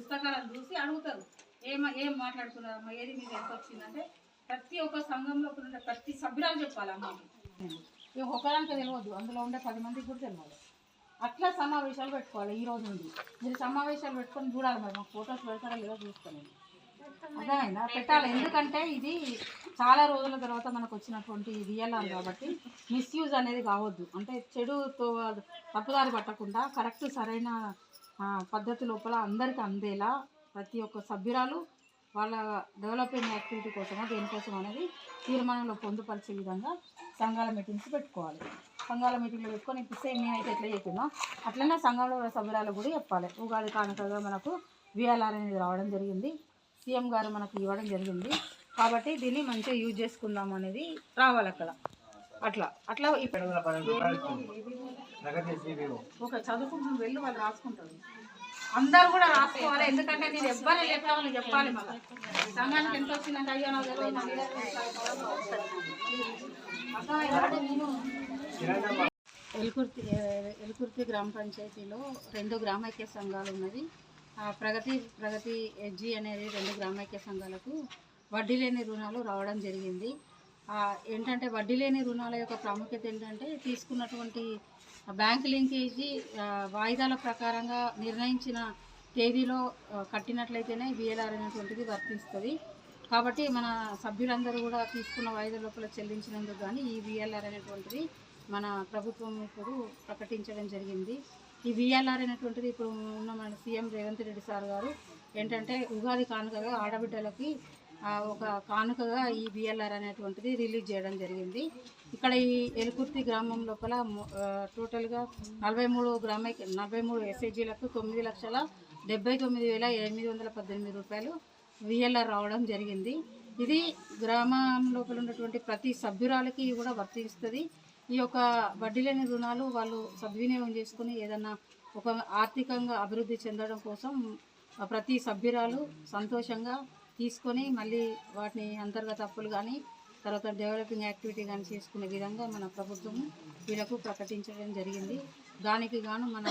పుస్తకాలను చూసి అడుగుతారు. ఏం ఏం మాట్లాడుకున్నారమ్మా ఏది మీకు ఎంత వచ్చిందంటే ప్రతి ఒక్క సంఘంలో ఉండే ప్రతి సభ్యురాలు చెప్పాలి అమ్మకి ఇక ఒకదానికి తెలియదు. అందులో ఉండే పది మందికి కూడా తెలియదు. అట్లా సమావేశాలు పెట్టుకోవాలి ఈ రోజు నుండి. మీరు సమావేశాలు పెట్టుకొని చూడాలి మరి. మాకు ఫొటోస్ పెడతారా లేదో చూస్తాను అర్థమైందా? పెట్టాలి. ఎందుకంటే ఇది చాలా రోజుల తర్వాత మనకు వచ్చినటువంటి విఎల్ఆర్ కాబట్టి మిస్యూజ్ అనేది కావద్దు. అంటే చెడుతో తప్పుదారి పట్టకుండా కరెక్ట్ సరైన పద్ధతి లోపల అందరికీ అందేలా ప్రతి ఒక్క సభ్యురాలు వాళ్ళ డెవలపింగ్ యాక్టివిటీ కోసమో దేనికోసం అనేది తీర్మానంలో పొందుపరిచే విధంగా సంఘాల మీటింగ్స్ పెట్టుకోవాలి. సంఘాల మీటింగ్లో పెట్టుకొని ఇప్పుడు సేమ్ మేమైతే ఎట్లా చెప్పిందో అట్లనే సంఘంలో సభ్యురాలు కూడా చెప్పాలి. ఉగాది కానుకగా మనకు విఎల్ఆర్ అనేది రావడం జరిగింది. సీఎం గారు మనకు ఇవ్వడం జరిగింది. కాబట్టి దీన్ని మంచిగా యూజ్ చేసుకుందాం అనేది రావాలి అక్కడ. అట్లా. అట్లా ఇప్పుడు ఒక చదువుకుంటున్న వెళ్ళి వాళ్ళు రాసుకుంటారు. అందరూ కూడా రాసుకోవాలి. ఎందుకంటే నేను ఎవ్వరే వాళ్ళు చెప్పాలి మళ్ళీ. సంఘానికి ఎంత వచ్చిందంటే అయ్యో నాకు తెలియదు, నేను ఎలుకుర్తి ఎలుకుర్తి గ్రామ పంచాయతీలో రెండు గ్రామైక్య సంఘాలు ఉన్నది ప్రగతి ప్రగతి ఎస్జీ అనేది రెండు గ్రామైక్య సంఘాలకు వడ్డీ లేని రుణాలు రావడం జరిగింది. ఏంటంటే వడ్డీ లేని రుణాల యొక్క ప్రాముఖ్యత ఏంటంటే తీసుకున్నటువంటి బ్యాంక్ లింకేజీ వాయిదాల ప్రకారంగా నిర్ణయించిన తేదీలో కట్టినట్లయితేనే బిఎల్ఆర్ అనేటువంటిది వర్తిస్తుంది. కాబట్టి మన సభ్యులందరూ కూడా తీసుకున్న వాయిదా లోపల చెల్లించినందుకు కానీ ఈ విఎల్ఆర్ అనేటువంటిది మన ప్రభుత్వం ఇప్పుడు ప్రకటించడం జరిగింది. ఈ విఎల్ఆర్ అనేటువంటిది ఇప్పుడు ఉన్న మన సీఎం రేవంత్ రెడ్డి సార్ గారు ఏంటంటే ఉగాది కానుకగా ఆడబిడ్డలకి ఒక కానుకగా ఈ బిఎల్ఆర్ అనేటువంటిది రిలీజ్ చేయడం జరిగింది. ఇక్కడ ఈ ఎలుకుర్తి గ్రామం లోపల టోటల్గా నలభై మూడు గ్రామ నలభై మూడు ఎస్ఐజీలకు తొమ్మిది లక్షల డెబ్బై తొమ్మిది వేల ఎనిమిది వందల పద్దెనిమిది రూపాయలు విఎల్ఆర్ రావడం జరిగింది. ఇది గ్రామం లోపల ఉన్నటువంటి ప్రతి సభ్యురాలకి కూడా వర్తిస్తుంది ఈ యొక్క వడ్డీ లేని రుణాలు వాళ్ళు సద్వినియోగం చేసుకుని ఏదన్నా ఒక ఆర్థికంగా అభివృద్ధి చెందడం కోసం ప్రతి సభ్యురాలు సంతోషంగా తీసుకొని మళ్ళీ వాటిని అంతర్గత అప్పులు కానీ తర్వాత డెవలపింగ్ యాక్టివిటీ కానీ చేసుకునే విధంగా మన ప్రభుత్వం వీళ్ళకు ప్రకటించడం జరిగింది. దానికి గాను మన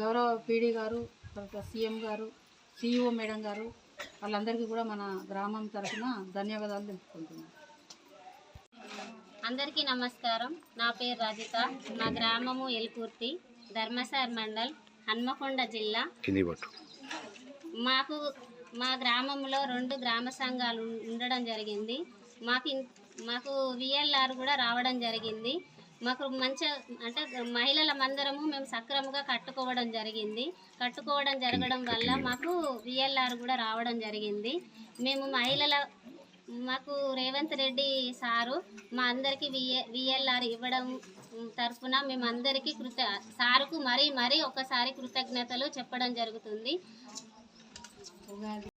గౌరవ పీడీ గారు తర్వాత సీఎం గారు సిఇఓ మేడం గారు వాళ్ళందరికీ కూడా మన గ్రామం తరఫున ధన్యవాదాలు తెలుపుకుంటున్నాను. అందరికీ నమస్కారం. నా పేరు రజిత మా గ్రామము ఎల్కుర్తి ధర్మసార్ మండల్ హన్మకొండ జిల్లా. మాకు మా గ్రామంలో రెండు గ్రామ సంఘాలు ఉండడం జరిగింది. మాకు మాకు విఎల్ఆర్ కూడా రావడం జరిగింది. మాకు మంచి అంటే మహిళల మందరము మేము సక్రమంగా కట్టుకోవడం జరిగింది. కట్టుకోవడం జరగడం వల్ల మాకు విఎల్ఆర్ కూడా రావడం జరిగింది. మేము మహిళల మాకు రేవంత్ రెడ్డి సారు మా అందరికీ విఏ విఎల్ఆర్ ఇవ్వడం తరఫున మేము అందరికీ కృత సారుకు మరీ మరీ ఒకసారి కృతజ్ఞతలు చెప్పడం జరుగుతుంది. hogar.